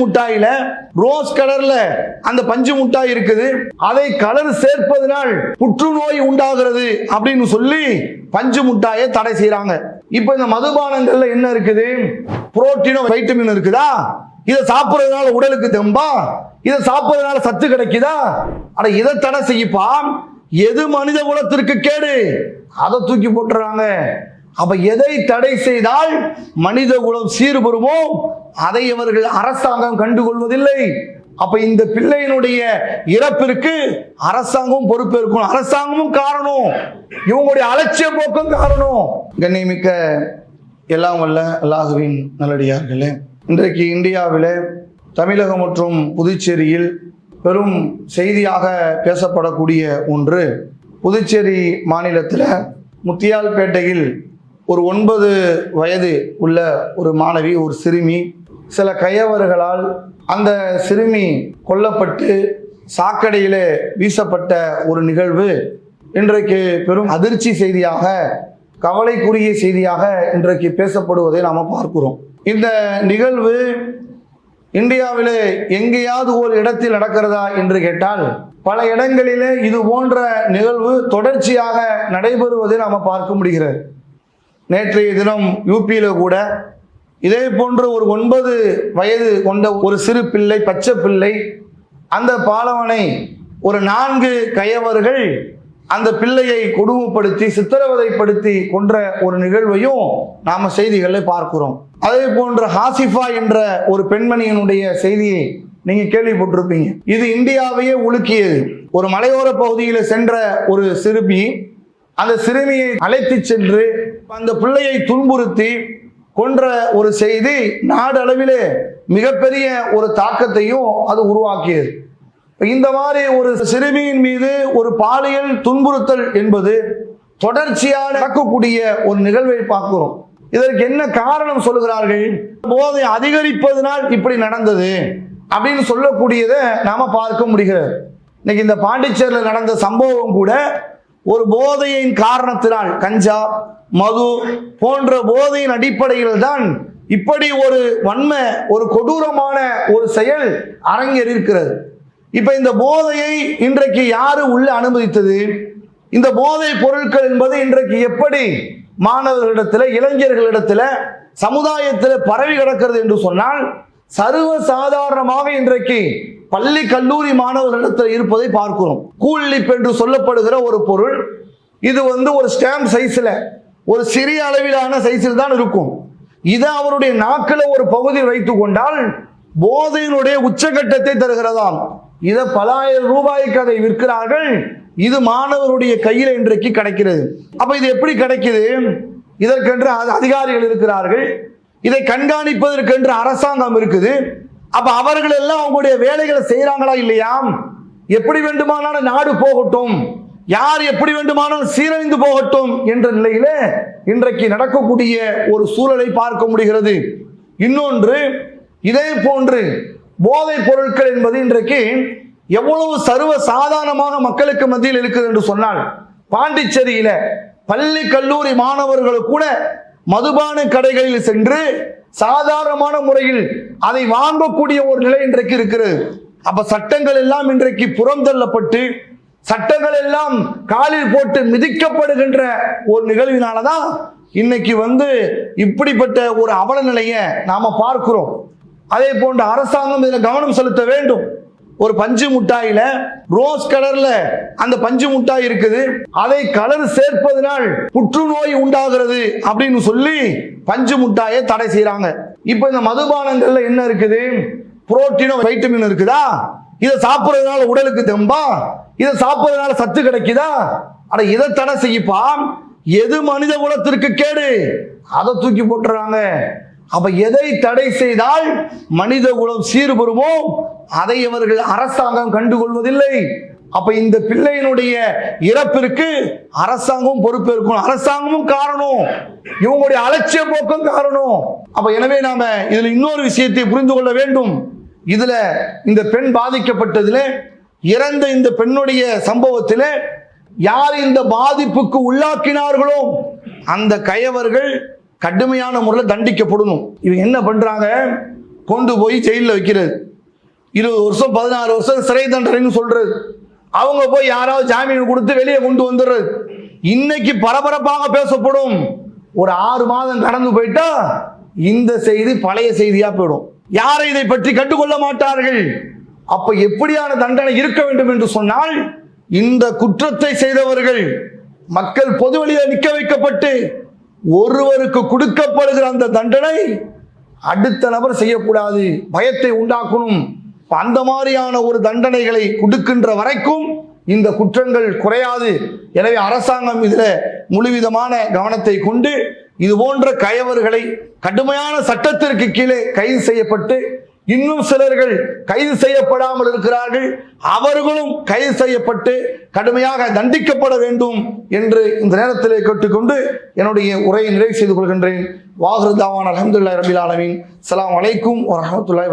முட்டாயில rose கலர்ல அந்த பஞ்சு முட்டாய் இருக்குது. அதை கலர் சேர்ப்பதனால் புற்றுநோய் உண்டாகிறது அப்படின்னு சொல்லி பஞ்சு முட்டாயை தடை செய்யறாங்க இப்போ இந்த மதுபானங்கள்ல என்ன இருக்குது? புரோட்டீனோ வைட்டமின் இருக்குதா? இதை சாப்பிடுறதுனால உடலுக்கு தெம்பா? இதை சாப்பிடுறதுனால சத்து கிடைக்குதா? ஆனா இதை தடை செய்யப்பா. எது மனித குலத்திற்கு கேடு? அதை தூக்கி போட்டுறாங்க. அப்ப எதை தடை செய்தால் மனித குலம் சீர்பெறுமோ? அதை இவர்கள் அரசாங்கம் கண்டுகொள்வதில்லை. அப்ப இந்த பிள்ளையினுடைய இறப்பிற்கு அரசாங்கம் பொறுப்பேற்கும் அரசாங்கமும் காரணம். இவங்களுடைய அலட்சிய போக்கும் காரணம். கண்ணியமிக்க எல்லாம் வல்ல அல்லாஹுவின் நல்லடியார்களே இன்றைக்கு இந்தியாவில் தமிழகம் மற்றும் புதுச்சேரியில் பெரும் செய்தியாக பேசப்படக்கூடிய ஒன்று. புதுச்சேரி மாநிலத்தில் முத்தியால்பேட்டையில் ஒரு ஒன்பது வயது உள்ள ஒரு மாணவி ஒரு சிறுமி. சில கையவர்களால் அந்த சிறுமி கொல்லப்பட்டு சாக்கடையிலே வீசப்பட்ட ஒரு நிகழ்வு. இன்றைக்கு பெரும் அதிர்ச்சி செய்தியாக கவலைக்குரிய செய்தியாக இன்றைக்கு பேசப்படுவதை நாம் பார்க்கிறோம். இந்த நிகழ்வு இந்தியாவிலே எங்கேயாவது ஒரு இடத்தில் நடக்கிறதா என்று கேட்டால் பல இடங்களிலே இது போன்ற நிகழ்வு தொடர்ச்சியாக நடைபெறுவதை நாம் பார்க்க முடிகிறது. நேற்றைய தினம் யூபியில் கூட இதே போன்ற ஒரு ஒன்பது வயது கொண்ட ஒரு சிறு பிள்ளை பச்சை பிள்ளை அந்த பாலவனை ஒரு நான்கு கயவர்கள் அந்த பிள்ளையை கொடுமைப்படுத்தி சித்திரவதைப்படுத்தி கொன்ற ஒரு நிகழ்வையும் நாம செய்திகளில் பார்க்கிறோம். அதே போன்ற ஹாசிஃபா என்ற ஒரு பெண்மணியினுடைய செய்தியை நீங்க கேள்விப்பட்டிருப்பீங்க. இது இந்தியாவையே உலுக்கியது. ஒரு மலையோர பகுதியில் சென்ற ஒரு சிறுமி அந்த சிறுமியை அழைத்து சென்று அந்த பிள்ளையை துன்புறுத்தி கொன்ற ஒரு செய்தி நாடளவிலே மிகப்பெரிய ஒரு தாக்கத்தையும் அது உருவாக்கியது. இந்த மாதிரி ஒரு சிறுமியின் மீது ஒரு பாலியல் துன்புறுத்தல் என்பது தொடர்ச்சியாக நடக்கக்கூடிய ஒரு நிகழ்வை பார்க்கிறோம். இதற்கு என்ன காரணம் சொல்லுகிறார்கள்? போதை அதிகரிப்பதனால் இப்படி நடந்தது அப்படின்னு சொல்லக்கூடியதை நாம பார்க்க முடிகிறது. இன்னைக்கு இந்த பாண்டிச்சேரியில் நடந்த சம்பவம் கூட ஒரு போதையின் காரணத்தினால் கஞ்சா மது போன்ற போதையின் அடிப்படையில் தான் இப்படி ஒரு வன்மை ஒரு கொடூரமான ஒரு செயல் அரங்கேறியிருக்கிறது இப்ப இந்த போதையை இன்றைக்கு யாரு உள்ள அனுமதித்தது? இந்த போதை பொருட்கள் என்பது இன்றைக்கு எப்படி மாணவர்களிடத்தில் இளைஞர்களிடத்தில் சமுதாயத்தில் பரவி கிடக்கிறது என்று சொன்னால் சர்வ சாதாரணமாக இன்றைக்கு பள்ளி கல்லூரி மாணவர்களிடத்தில் இருப்பதை பார்க்கிறோம். கூலிப் என்று சொல்லப்படுகிற ஒரு பொருள் இது வந்து ஒரு ஸ்டாம்ப் சைஸில் ஒரு சிறிய அளவிலான சைஸில் தான் இருக்கும். இதை அவருடைய நாக்கில் ஒரு பகுதி வைத்து கொண்டால் போதையினுடைய உச்சகட்டத்தை தருகிறதாம். இதை பலாயிரம் ரூபாய்க்கு அதை விற்கிறார்கள். இது மாணவருடைய கையில் இன்றைக்கு கிடைக்கிறது. அப்ப இது எப்படி கிடைக்குது? இதற்கென்று அ- அதிகாரிகள் இருக்கிறார்கள். இதை கண்காணிப்பதற்கென்று அரசாங்கம் இருக்குது. அப்ப அவர்கள் எல்லாம் அவங்களுடைய வேலைகளை செய்யறாங்களா இல்லையா? எப்படி வேண்டுமானாலும் நாடு போகட்டும். யார் எப்படி வேண்டுமானாலும் சீரழிந்து போகட்டும் என்ற நிலையில இன்றைக்கு நடக்கக்கூடிய ஒரு சூழலை பார்க்க முடிகிறது. இன்னொன்று இதே போன்று போதைப் பொருட்கள் என்பது இன்றைக்கு எவ்வளவு சர்வ சாதாரணமாக மக்களுக்கு மத்தியில் இருக்குது என்று சொன்னால் பாண்டிச்சேரியில பள்ளி கல்லூரி மாணவர்கள் கூட மதுபான கடைகளில் சென்று சாதாரணமான முறையில் அதை வாங்கக்கூடிய ஒரு நிலை இன்றைக்கு இருக்கிறது. அப்ப சட்டங்கள் எல்லாம் இன்றைக்கு புறம் தள்ளப்பட்டு சட்டங்கள் எல்லாம் காலில் போட்டு மிதிக்கப்படுகின்ற ஒரு நிகழ்வினாலதான் இன்னைக்கு வந்து இப்படிப்பட்ட ஒரு அவல நிலையை நாம பார்க்கிறோம். அதே போன்ற அரசாங்கம் இதில் கவனம் செலுத்த வேண்டும். ஒரு பஞ்சு முட்டாயில ரோஸ் கலர்ல அந்த பஞ்சு முட்டாய் இருக்குது. அதை கலர் சேர்ப்பதனால் புற்றுநோய் உண்டாகிறது அப்படின்னு சொல்லி பஞ்சு முட்டாயை தடை செய்யறாங்க இப்போ இந்த மதுபானங்கள்ல என்ன இருக்குது? புரோட்டீனும் வைட்டமின் இருக்குதா? இதை சாப்பிட்றதுனால உடலுக்கு தெம்பா? இதை சாப்பிட்றதுனால சத்து கிடைக்குதா? ஆனால் இதை தடை செய்யப்பா? எது மனித குலத்திற்கு கேடு? அதை தூக்கி போட்டுறாங்க. அப்ப எதை தடை செய்தால் மனித குலம் சீர்பெறுமோ? அதை இவர்கள் அரசாங்கம் கண்டுகொள்வதில்லை. அப்ப இந்த பிள்ளையினுடைய இறப்பிற்கு அரசாங்கமும் பொறுப்பேற்கணும் அரசாங்கமும் காரணம். இவங்களுடைய அலட்சிய போக்கும் காரணம். அப்ப எனவே நாம இதுல இன்னொரு விஷயத்தை புரிந்து கொள்ள வேண்டும். இதுல இந்த பெண் பாதிக்கப்பட்டதுல இறந்த இந்த பெண்ணுடைய சம்பவத்தில் யார் இந்த பாதிப்புக்கு உள்ளாக்கினார்களோ அந்த கயவர்கள் கடுமையான முறையில் தண்டிக்கப்படணும். இவங்க என்ன பண்றாங்க? கொண்டு போய் ஜெயிலில் வைக்கிறது. இருபது வருஷம் பதினாறு வருஷம் சிறை தண்டனைன்னு சொல்றது. அவங்க போய் யாராவது ஜாமீன் கொடுத்து வெளியே கொண்டு வந்துடுறது. இன்னைக்கு பரபரப்பாக பேசப்படும். ஒரு ஆறு மாதம் கடந்து போயிட்டா இந்த செய்தி பழைய செய்தியா போயிடும். யாரை இதை பற்றி கண்டுகொள்ள மாட்டார்கள்? அப்ப எப்படியான தண்டனை இருக்க வேண்டும் என்று சொன்னால் இந்த குற்றத்தை செய்தவர்கள் மக்கள் பொது வழியில் நிற்க வைக்கப்பட்டு ஒருவருக்கு கொடுக்கப்படுகிற அந்த தண்டனை அடுத்த நபர் செய்யக்கூடாது. பயத்தை உண்டாக்கணும். அந்த மாதிரியான ஒரு தண்டனைகளை கொடுக்கின்ற வரைக்கும் இந்த குற்றங்கள் குறையாது. எனவே அரசாங்கம் இதில் முழுவிதமான கவனத்தை கொண்டு இது போன்ற கயவர்களை கடுமையான சட்டத்திற்கு கீழே கைது செய்யப்பட்டு இன்னும் சிலர்கள் கைது செய்யப்படாமல் இருக்கிறார்கள். அவர்களும் கைது செய்யப்பட்டு கடுமையாக தண்டிக்கப்பட வேண்டும் என்று இந்த நேரத்திலே கேட்டுக்கொண்டு என்னுடைய உரையை நிறைவு செய்து கொள்கின்றேன். வாகுருதாவான் அலமதுல்லா ரபில் ஆலமீன். அஸ்ஸலாமு அலைக்கும் வரஹ்மத்துல்லாஹி